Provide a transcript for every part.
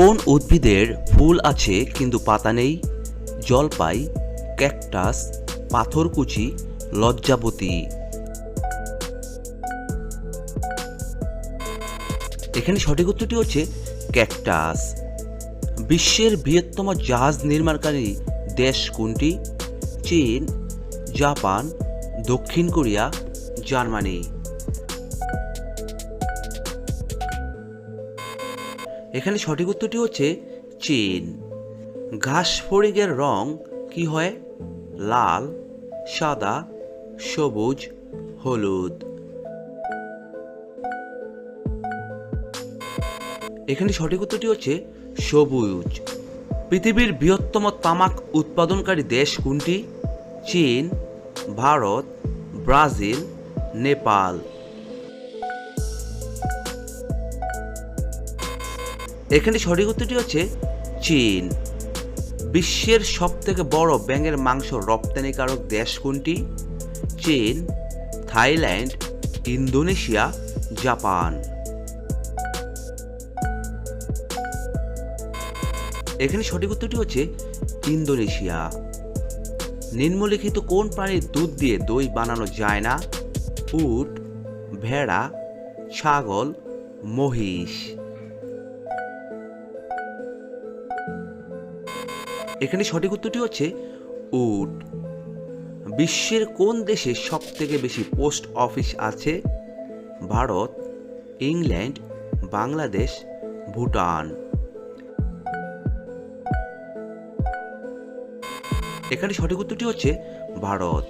কোন উদ্ভিদের ফুল আছে কিন্তু পাতা নেই? জলপাই, ক্যাকটাস, পাথরকুচি, লজ্জাবতী। এখানে সঠিক উত্তরটি হচ্ছে ক্যাকটাস। বিশ্বের বৃহত্তম জাহাজ নির্মাণকারী দেশ কোনটি? চীন, জাপান, দক্ষিণ কোরিয়া, জার্মানি। এখানে সঠিক উত্তরটি হচ্ছে চীন। ঘাস ফড়িংয়ের রং কি হয়? লাল, সাদা, সবুজ, হলুদ। এখানে সঠিক উত্তরটি হচ্ছে সবুজ। পৃথিবীর বৃহত্তম তামাক উৎপাদনকারী দেশ কোনটি? চীন, ভারত, ব্রাজিল, নেপাল। এখানে সঠিক উত্তরটি হচ্ছে চীন। বিশ্বের সব থেকে বড় ব্যাঙের মাংস রপ্তানিকারক দেশ কোনটি? চীন, থাইল্যান্ড, ইন্দোনেশিয়া, জাপান। এখানে সঠিক উত্তরটি হচ্ছে ইন্দোনেশিয়া। নিম্নলিখিত কোন প্রাণীর দুধ দিয়ে দই বানানো যায় না? উট, ভেড়া, ছাগল, মহিষ। এখানে সঠিক উত্তরটি হচ্ছে উট। বিশ্বের কোন দেশে সব থেকে বেশি পোস্ট অফিস আছে? ভারত, ইংল্যান্ড, বাংলাদেশ, ভুটান। এখানে সঠিক উত্তরটি হচ্ছে ভারত।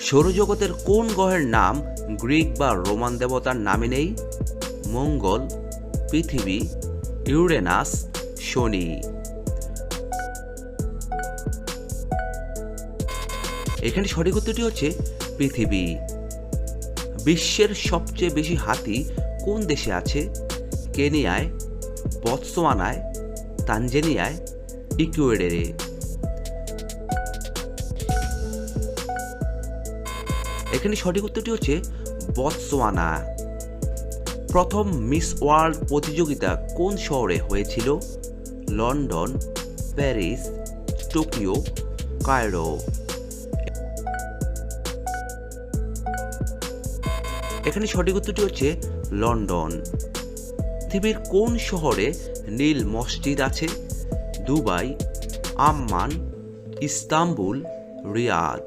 সৌরজগতের কোন গ্রহের নাম গ্রিক বা রোমান দেবতার নামে নেই? মঙ্গল, পৃথিবী, ইউরেনাস, শনি। এখানে সঠিক উত্তরটি হচ্ছে পৃথিবী। বিশ্বের সবচেয়ে বেশি হাতি কোন দেশে আছে? কেনিয়ায়, বৎসোয়ানায়, তানজেনিয়ায়, ইকুয়েডরে। এখানে সঠিক উত্তরটি হচ্ছে বৎসোয়ানা। প্রথম মিস ওয়ার্ল্ড প্রতিযোগিতা কোন শহরে হয়েছিল? London, Paris, Tokyo, Cairo. এখানে সঠিক উত্তরটি হচ্ছে লন্ডন। পৃথিবীর কোন শহরে নীল মসজিদ আছে? Dubai, Amman, Istanbul, Riyadh.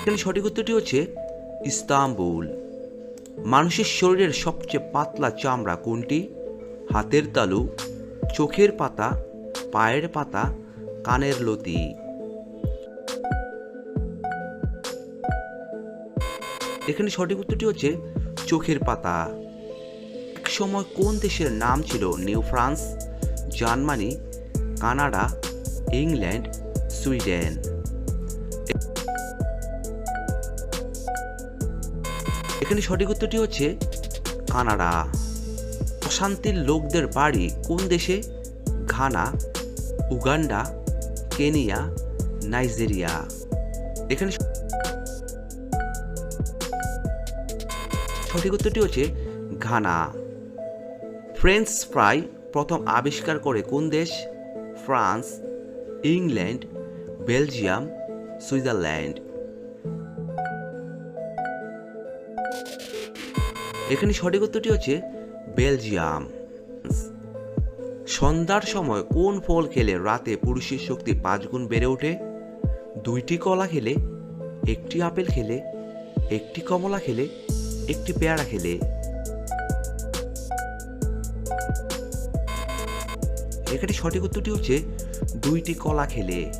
এখানে সঠিক উত্তরটি হচ্ছে ইস্তাম্বুল। মানুষের শরীরের সবচেয়ে পাতলা চামড়া কোনটি? হাতের তালু, চোখের পাতা, পায়ের পাতা, কানের লতি। এখানে সঠিক উত্তরটি হচ্ছে চোখের পাতা। এক সময় কোন দেশের নাম ছিল New France, Germany, Canada, England, Sweden? এখানে সঠিক উত্তরটি হচ্ছে কানাডা। অশান্তির লোকদের বাড়ি কোন দেশে? Ghana, Uganda, Kenya, Nigeria. এখানে সঠিক উত্তরটি হচ্ছে ঘানা। ফ্রেঞ্চ ফ্রাই প্রথম আবিষ্কার করে কোন দেশ? France, England, Belgium, Switzerland. এখানে সঠিক উত্তরটি হচ্ছে বেলজিয়াম। সন্ধ্যার সময় কোন ফল খেলে রাতে পুরুষের শক্তি পাঁচ গুণ বেড়ে ওঠে? দুইটি কলা খেলে, একটি আপেল খেলে, একটি কমলা খেলে একটি পেয়ারা খেলে। এখানে সঠিক উত্তরটি হচ্ছে দুইটি কলা খেলে।